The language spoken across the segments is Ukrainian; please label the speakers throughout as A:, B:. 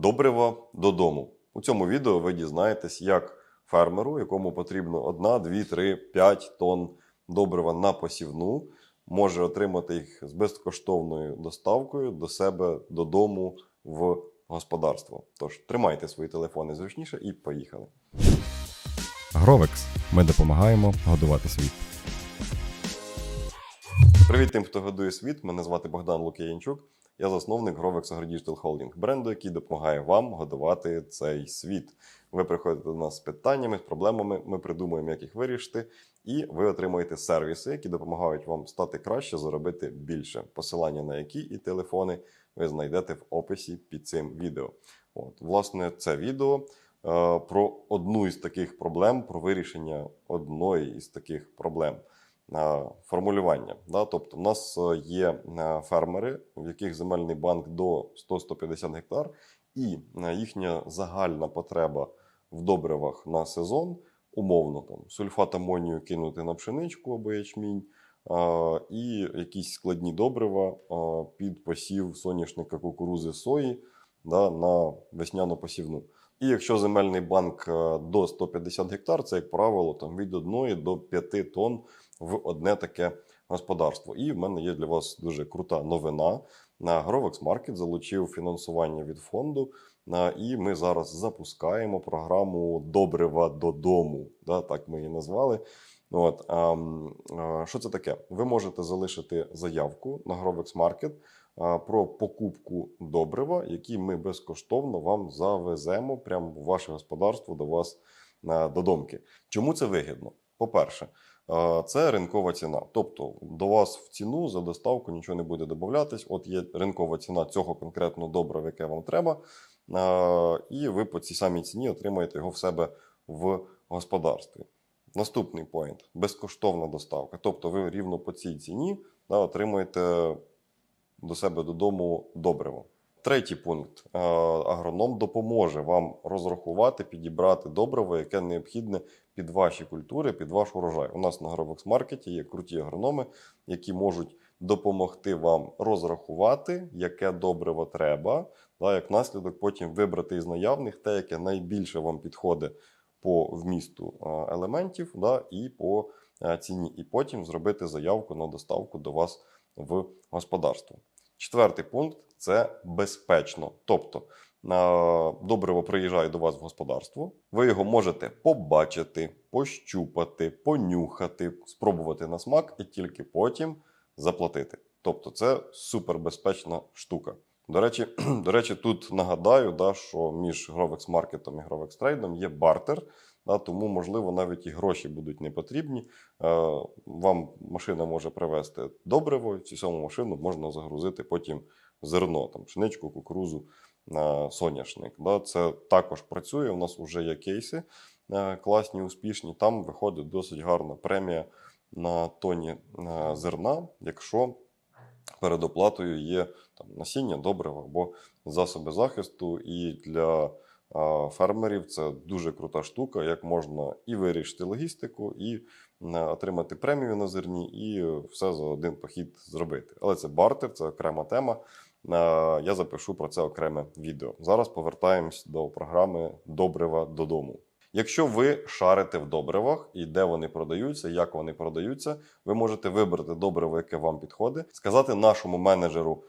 A: Добрива додому. У цьому відео ви дізнаєтесь, як фермеру, якому потрібно 1, 2, 3, 5 тонн добрива на посівну, може отримати їх з безкоштовною доставкою до себе додому в господарство. Тож тримайте свої телефони зручніше і поїхали.
B: Гровекс. Ми допомагаємо годувати світ.
A: Привіт тим, хто годує світ. Мене звати Богдан Лук'янчук. Я засновник Grovex AgroDigital Holding, бренду, який допомагає вам годувати цей світ. Ви приходите до нас з питаннями, з проблемами. Ми придумуємо, як їх вирішити, і ви отримуєте сервіси, які допомагають вам стати краще, заробити більше. Посилання на які і телефони ви знайдете в описі під цим відео. От, власне, це відео е, про одну із таких проблем, про вирішення одної із таких проблем. Е, Формулювання. Да? Тобто, в нас е, є е, фермери, в яких земельний банк до 100-150 гектар, і їхня загальна потреба в добривах на сезон, умовно, там, сульфат амонію кинути на пшеничку або ячмінь, і якісь складні добрива під посів соняшника кукурузи сої да, на весняну посівну. І якщо земельний банк е, до 150 гектар, це, як правило, там, від 1 до 5 тонн в одне таке господарство. І в мене є для вас дуже крута новина. На Grovex Market залучив фінансування від фонду, і ми зараз запускаємо програму Добрива додому. Да, так ми її назвали. От, а, а, що це таке? Ви можете залишити заявку на Grovex Market про покупку добрива, які ми безкоштовно вам завеземо прямо в ваше господарство до вас а, додомки. Чому це вигідно? По-перше, Е, Це ринкова ціна. Тобто до вас в ціну за доставку нічого не буде додатись. От є ринкова ціна цього конкретного добрива, яке вам треба, е, і ви по цій самій ціні отримаєте його в себе в господарстві. Наступний поінт безкоштовна доставка. Тобто ви рівно по цій ціні да, отримуєте до себе додому добриво. Третій пункт. Е, Агроном допоможе вам розрахувати, підібрати добриво, яке необхідне під ваші культури, під ваш урожай. У нас на Market є круті агрономи, які можуть допомогти вам розрахувати, яке добриво треба, да, як наслідок потім вибрати із наявних те, яке найбільше вам підходить по вмісту е, елементів да, і по е, ціні, і потім зробити заявку на доставку до вас в господарство. Четвертий пункт це безпечно. Тобто е, добриво приїжджає до вас в господарство, ви його можете побачити, пощупати, понюхати, спробувати на смак і тільки потім заплатити. Тобто, це супербезпечна штука. До речі, до речі, тут нагадаю, да, що між Grovex Market і Grovex Trade є бартер, тому, можливо, навіть і гроші будуть не потрібні. Е, вам машина може привезти добриво, цю саму машину можна загрузити потім зерно, там, пшеничку, кукурузу, е, соняшник. Це також працює. У нас вже є кейси е, класні, успішні. Там виходить досить гарна премія на тоні зерна, якщо перед оплатою є там, насіння, добрива або засоби захисту. І для фермерів це дуже крута штука, як можна і вирішити логістику, і отримати премію на зерні, і все за один похід зробити. Але це бартер, це окрема тема. Я запишу про це окреме відео. Зараз повертаємось до програми Добрива додому. Якщо ви шарите в добривах і де вони продаються, як вони продаються, ви можете вибрати добриво, яке вам підходить, сказати нашому менеджеру,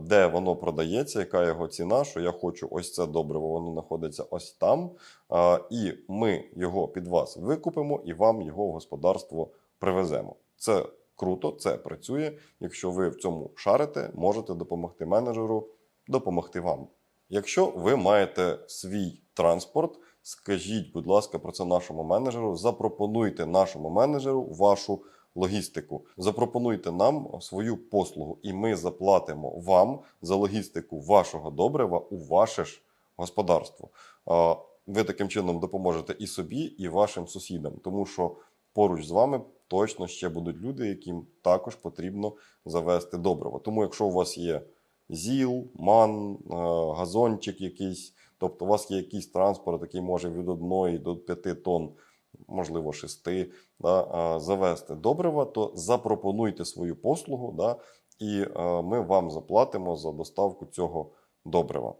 A: де воно продається, яка його ціна, що я хочу ось це добриво, воно знаходиться ось там. е, І ми його під вас викупимо і вам його в господарство привеземо. Це круто, це працює. Якщо ви в цьому шарите, можете допомогти менеджеру допомогти вам. Якщо ви маєте свій транспорт, скажіть, будь ласка, про це нашому менеджеру. Запропонуйте нашому менеджеру вашу логістику. Запропонуйте нам свою послугу, і ми заплатимо вам за логістику вашого добрива у ваше ж господарство. Ви таким чином допоможете і собі, і вашим сусідам, тому що поруч з вами точно ще будуть люди, яким також потрібно завести добриво. Тому, якщо у вас є ЗІЛ, МАН, е, газончик якийсь. Тобто у вас є якийсь транспорт, який може від 1 до 5 тонн, можливо, 6, да, завести добрива, то запропонуйте свою послугу, да, і ми вам заплатимо за доставку цього добрива.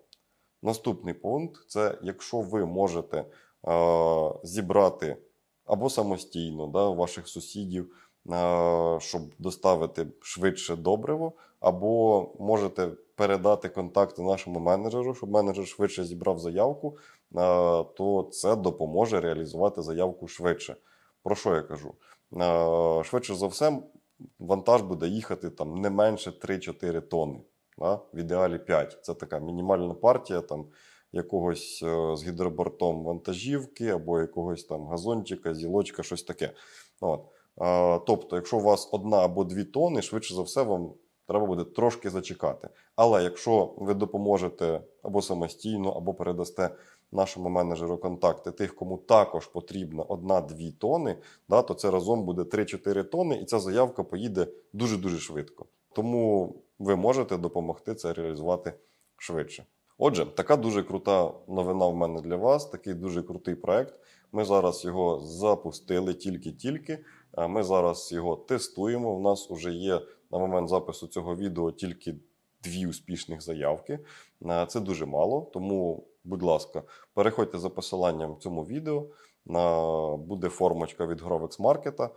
A: Наступний пункт це якщо ви можете зібрати або самостійно да, ваших сусідів, щоб доставити швидше добриво, або можете передати контакти нашому менеджеру, щоб менеджер швидше зібрав заявку, то це допоможе реалізувати заявку швидше. Про що я кажу? Швидше за все, вантаж буде їхати там не менше 3-4 тонни. Да? В ідеалі 5. Це така мінімальна партія там, якогось е, з гідробортом вантажівки або якогось там газончика, зілочка, щось таке. От. Тобто, якщо у вас одна або дві тонни, швидше за все, вам треба буде трошки зачекати. Але якщо ви допоможете або самостійно, або передасте нашому менеджеру контакти тих, кому також потрібно одна-дві тони, да, то це разом буде 3-4 тони, і ця заявка поїде дуже-дуже швидко. Тому ви можете допомогти це реалізувати швидше. Отже, така дуже крута новина в мене для вас, такий дуже крутий проект. Ми зараз його запустили тільки-тільки. Е, Ми зараз його тестуємо. У нас вже є на момент запису цього відео тільки дві успішних заявки. Е, Це дуже мало, тому, будь ласка, переходьте за посиланням цьому відео. Буде формочка від Grovex Market.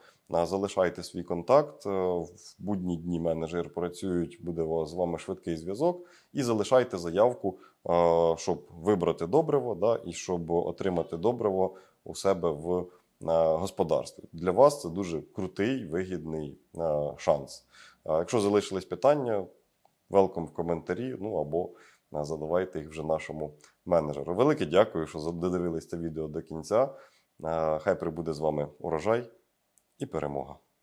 A: Залишайте свій контакт. е, В будні дні менеджер працюють, буде з вами швидкий зв'язок. І залишайте заявку, е, щоб вибрати добриво, да, і щоб отримати добриво у себе в е, господарстві. Для вас це дуже крутий, вигідний е, шанс. Е, Якщо залишились питання, велком в коментарі, ну або е, задавайте їх вже нашому менеджеру. Велике дякую, що додивились це відео до кінця. Е, Хай прибуде з вами урожай і перемога.